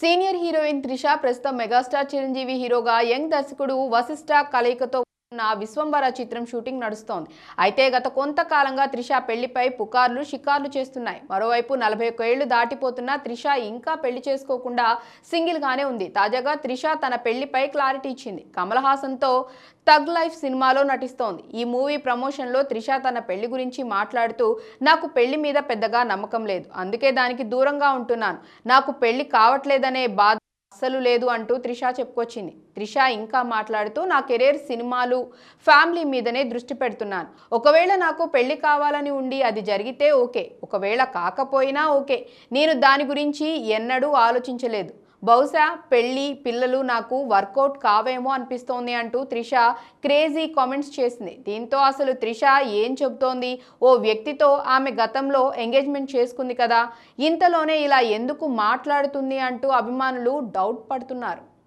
Senior heroine Trisha ప్రస్తుతం megastar Chiranjeevi హీరోగా young దర్శకుడు వశిష్ఠ కలయికతో నా విశ్వంబర చిత్రం షూటింగ్ నడుస్తోంది. అయితే గత కొంతకాలంగా త్రిష పెళ్ళిపై పుకార్లు షికార్లు చేస్తున్నాయి. మరోవైపు నలభై ఒక్క ఏళ్ళు దాటిపోతున్న త్రిష ఇంకా పెళ్ళి చేసుకోకుండా సింగిల్ గానే ఉంది. తాజాగా త్రిష తన పెళ్ళిపై క్లారిటీ ఇచ్చింది. కమల్ హాసన్తో తగ్ లైఫ్ సినిమాలో నటిస్తోంది. ఈ మూవీ ప్రమోషన్లో త్రిష తన పెళ్ళి గురించి మాట్లాడుతూ నాకు పెళ్ళి మీద పెద్దగా నమ్మకం లేదు. అందుకే దానికి దూరంగా ఉంటున్నాను. నాకు పెళ్ళి కావట్లేదనే బాధ అస్సలు లేదు అంటూ త్రిష చెప్పుకొచ్చింది. త్రిష ఇంకా మాట్లాడుతూ నా కెరీర్ సినిమాలు ఫ్యామిలీ మీదనే దృష్టి పెడుతున్నాను. ఒకవేళ నాకు పెళ్ళి కావాలని ఉండి అది జరిగితే ఓకే. ఒకవేళ కాకపోయినా ఓకే. నేను దాని గురించి ఎన్నడూ ఆలోచించలేదు. బహుశా పెళ్ళి పిల్లలు నాకు వర్కౌట్ కావేమో అనిపిస్తోంది అంటూ త్రిష క్రేజీ కామెంట్స్ చేసింది. దీంతో అసలు త్రిష ఏం చెబుతోంది? ఓ వ్యక్తితో ఆమె గతంలో ఎంగేజ్మెంట్ చేసుకుంది కదా. ఇంతలోనే ఇలా ఎందుకు మాట్లాడుతుంది అంటూ అభిమానులు డౌట్ పడుతున్నారు.